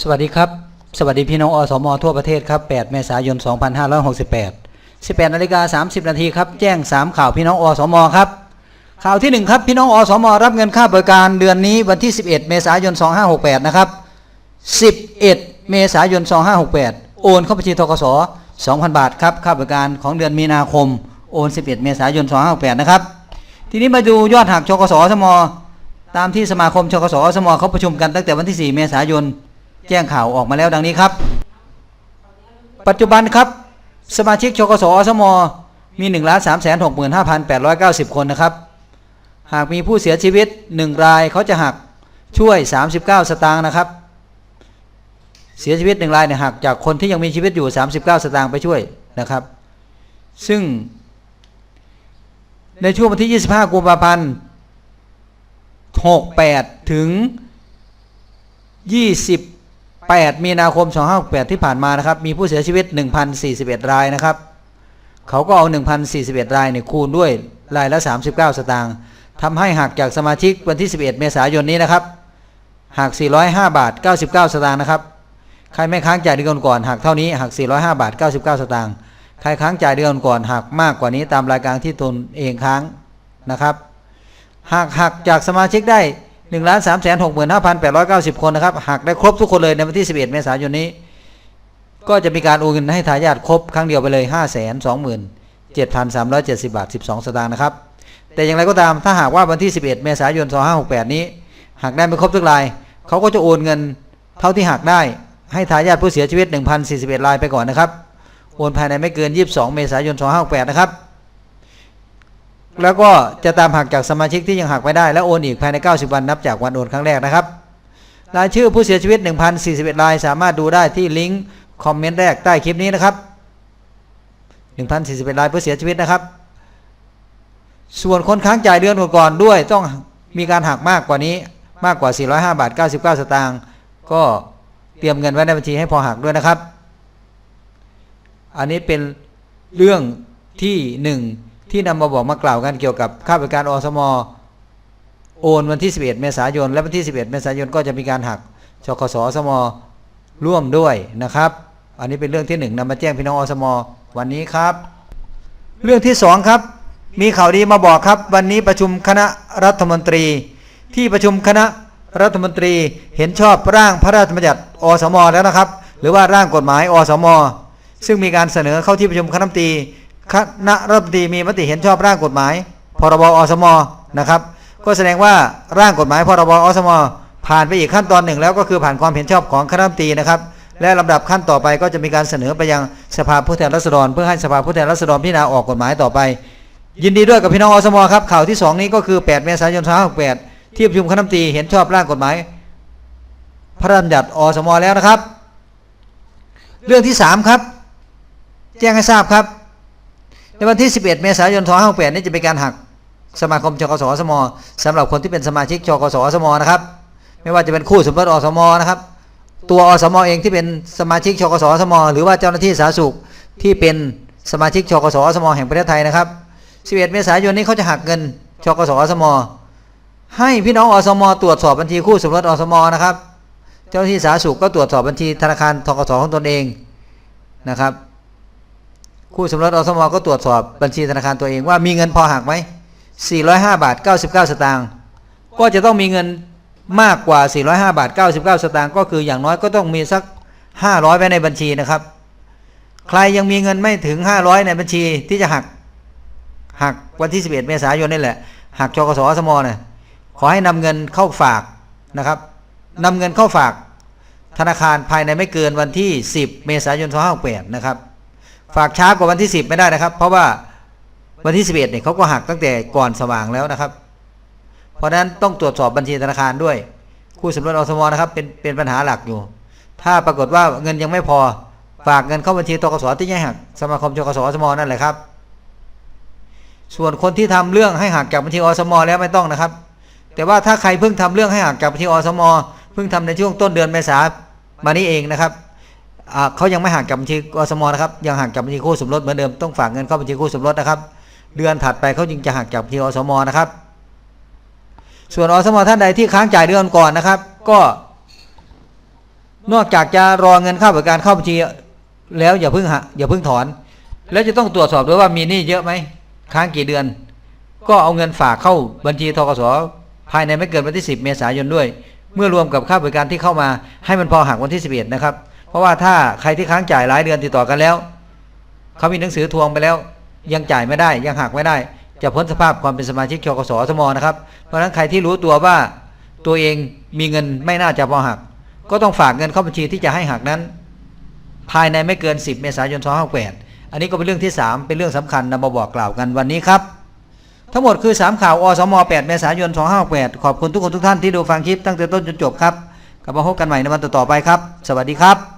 สวัสดีครับ สวัสดีพี่น้องอสมทั่วประเทศครับ 8 เมษายน 2568 18นาฬิกา30 นาทีครับ แจ้ง 3 ข่าวพี่น้องอสมครับ ข่าวที่ 1 ครับ พี่น้องอสมรับเงินค่าบริการเดือนนี้วันที่ 11 เมษายน 2568 นะครับ 11 เมษายน 2568 โอนเข้าบัญชีทกส2,000 บาทครับ ค่าบริการของเดือนมีนาคม โอน 11 เมษายน 2568 นะครับ ทีนี้มาดูยอดหักชกสสม ตามที่สมาคมชกสสมเขาประชุมกันตั้งแต่วันที่ 4 เมษายน แจ้งข่าวออกมาแล้วดังนี้ครับ ปัจจุบันครับ สมาชิกชกสอสมมี1 3 6 5 8 9 0คนนะครับ หากมีผู้เสียชีวิต 1 รายเขาจะหักช่วย 39 สตางค์นะครับ เสียชีวิต1รายเนี่ยหักจากคนที่ยังมีชีวิตอยู่ 39 สตางค์ไปช่วยนะครับ ซึ่ง ในช่วงวันที่ 25 กุมภาพันธ์ 68 ถึง 8 มีนาคม 2568 ที่ผ่านมานะครับ มีผู้เสียชีวิต 1,041 รายนะครับ เขาก็เอา 1,041 รายเนี่ยคูณด้วยรายละ 39 สตางค์ทำให้หักจากสมาชิกวันที่ 11 เมษายนนี้นะครับ หัก 405 บาท 99 สตางค์นะครับ ใครไม่ค้างจ่ายเดือนก่อนหักเท่านี้หัก 405 บาท 99 สตางค์ ใครค้างจ่ายเดือนก่อนหักมากกว่านี้ตามรายการที่ตนเองค้างนะครับ หากหักจากสมาชิกได้ 1 3 6 5 8 9 0คนนะครับหักได้ครบทุกคนเลยในวันที่11เมษายนนี้ ก็จะมีการโอนเงินให้ทายาทครบครั้งเดียวไปเลย5 2 7 3 7 0บาท12สตางค์นะครับ แต่อย่างไรก็ตามถ้าหากว่าวันที่11เมษายน2568นี้หักได้ไม่ครบทุกรายเขาก็จะโอนเงินเท่าที่หักได้ให้ทายาทผู้เสียชีวิต 1,041รายไปก่อนนะครับ โอนภายในไม่เกิน 22 เมษายน 2568 นะครับ แล้วก็จะตามหักจากสมาชิกที่ยังหักไม่ได้ และโอนอีกภายใน 90 วันนับจากวันโอนครั้งแรกนะครับรายชื่อผู้เสียชีวิต 1,041ราย สามารถดูได้ที่ลิงก์คอมเมนต์แรกใต้คลิปนี้นะครับ1,041รายผู้เสียชีวิตนะครับ ส่วนคนค้างจ่ายเดือนก่อนๆด้วยต้องมีการหักมากกว่านี้มากกว่า 405 บาท 99 สตางค์ก็เตรียมเงินไว้ในบัญชีให้พอหักด้วยนะครับ อันนี้เป็นเรื่องที่หนึ่ง ที่นำมาบอกมากล่าวกันเกี่ยวกับค่าบริการอสมโอนวันที่ 11 เมษายน และวันที่ 11 เมษายนก็จะมีการหักชกสอสมร่วมด้วยนะครับ อันนี้เป็นเรื่องที่หนึ่งนำมาแจ้งพี่น้องอสมวันนี้ครับ เรื่องที่สองครับ มีข่าวดีมาบอกครับ วันนี้ประชุมคณะรัฐมนตรี ที่ประชุมคณะรัฐมนตรีเห็นชอบร่างพระราชบัญญัติอสมแล้วนะครับ หรือว่าร่างกฎหมายอสม ซึ่งมีการเสนอเข้าที่ประชุมคณะรัฐมนตรี คณะรัฐมนตรีมีมติเห็นชอบร่างกฎหมาย พรบอสมนะครับ ก็แสดงว่าร่างกฎหมาย พรบอสม ผ่านไปอีกขั้นตอนหนึ่ง แล้วก็คือผ่านความเห็นชอบของคณะรัฐมนตรีนะครับ และลำดับขั้นต่อไปก็จะมีการเสนอไปยังสภาผู้แทนราษฎร เพื่อให้สภาผู้แทนราษฎรพิจารณาออกกฎหมายต่อไป ยินดีด้วยกับพี่น้องอสมครับข่าวที่ 2 นี้ก็คือ 8 เมษายน2568ที่ประชุมคณะรัฐมนตรีเห็นชอบร่างกฎหมาย พระราชบัญญัติอสมแล้วนะครับ เรื่องที่ 3 ครับ แจ้งให้ทราบครับ วันที่ 11 เมษายน2568นี้จะเป็นการหักสมาคมชกสสมสำหรับคนที่เป็นสมาชิกชกสสมนะครับ ไม่ว่าจะเป็นคู่สมรสอสมนะครับ ตัวอสมเองที่เป็นสมาชิกชกสสมหรือว่าเจ้าหน้าที่สาธารณสุขที่เป็นสมาชิกชกสสมแห่งประเทศไทยนะครับ 11 เมษายนนี้เขาจะหักเงินชกสสมให้พี่น้องอสมตรวจสอบบัญชีคู่สมรสอสมนะครับ เจ้าหน้าที่สาธารณสุขก็ตรวจสอบบัญชีธนาคารทกสของตนเองนะครับ คู่สมรสอสมก็ตรวจสอบบัญชีธนาคารตัวเองว่ามีเงินพอหักไหม 405 บาท 99 สตางค์ก็จะต้องมีเงินมากกว่า 405 บาท 99 สตางค์ก็คืออย่างน้อยก็ต้องมีสัก 500 ไว้ในบัญชีนะครับ ใครยังมีเงินไม่ถึง 500 ในบัญชีที่จะหักหักวันที่ 11 เมษายนนี่แหละหักชกสอสมเนี่ยขอให้นำเงินเข้าฝากนะครับนำเงินเข้าฝากธนาคารภายในไม่เกินวันที่ 10 เมษายน2568นะครับ ฝากช้ากว่าวันที่ 10 ไม่ได้นะครับ เพราะว่าวันที่ 11เนี่ยเขาก็หักตั้งแต่ก่อนสว่างแล้วนะครับ เพราะฉะนั้นต้องตรวจสอบบัญชีธนาคารด้วย คู่สมรสอสมนะครับเป็นเป็นปัญหาหลักอยู่ ถ้าปรากฏว่าเงินยังไม่พอฝากเงินเข้าบัญชีตกสที่ยังหักสมาคมชกสอสมนั่นแหละครับ ส่วนคนที่ทำเรื่องให้หักจากบัญชีอสมแล้วไม่ต้องนะครับ แต่ว่าถ้าใครเพิ่งทำเรื่องให้หักจากบัญชีอสมเพิ่งทำในช่วงต้นเดือนเมษามานี้เองนะครับ เขายังไม่หักกับบัญชีอสมนะครับ ยังหักกับบัญชีคู่สมรสเหมือนเดิมต้องฝากเงินเข้าบัญชีคู่สมรสนะครับ เดือนถัดไปเขาจึงจะหักจากบัญชีอสมนะครับ ส่วนอสมท่านใดที่ค้างจ่ายเดือนก่อนนะครับ ก็ นอกจากจะรอเงินเข้าบริการเข้าบัญชีแล้วอย่าเพิ่งหักอย่าเพิ่งถอน แล้วจะต้องตรวจสอบด้วยว่ามีหนี้เยอะไหมค้างกี่เดือน ก็เอาเงินฝากเข้าบัญชีทกสภายในไม่เกินวันที่ 10 เมษายนด้วย เมื่อรวมกับค่าบริการที่เข้ามาให้มันพอหักวันที่ 11 นะครับ ราะว่าถ้าใครที่ค้างจ่ายหลายเดือนติดต่อกันแล้ว เขามีหนังสือทวงไปแล้ว ยังจ่ายไม่ได้ยังหักไม่ได้ จะพ้นสภาพความเป็นสมาชิกทกสสมนะครับ เพราะฉะนั้นใครที่รู้ตัวว่าตัวเองมีเงินไม่น่าจะพอหัก ก็ต้องฝากเงินเข้าบัญชีที่จะให้หักนั้น ภายในไม่เกิน 10 เมษายน2568อันนี้ก็เป็นเรื่องที่ 3 เป็นเรื่องสำคัญนำมาบอกกล่าวกันวันนี้ครับ ทั้งหมดคือ 3 ข่าวอสม 8 เมษายน2568ขอบคุณทุกคนทุกท่านที่ดูฟังคลิปตั้งแต่ต้นจนจบครับกลับมาพบกันใหม่ในวันต่อๆไปครับ สวัสดีครับ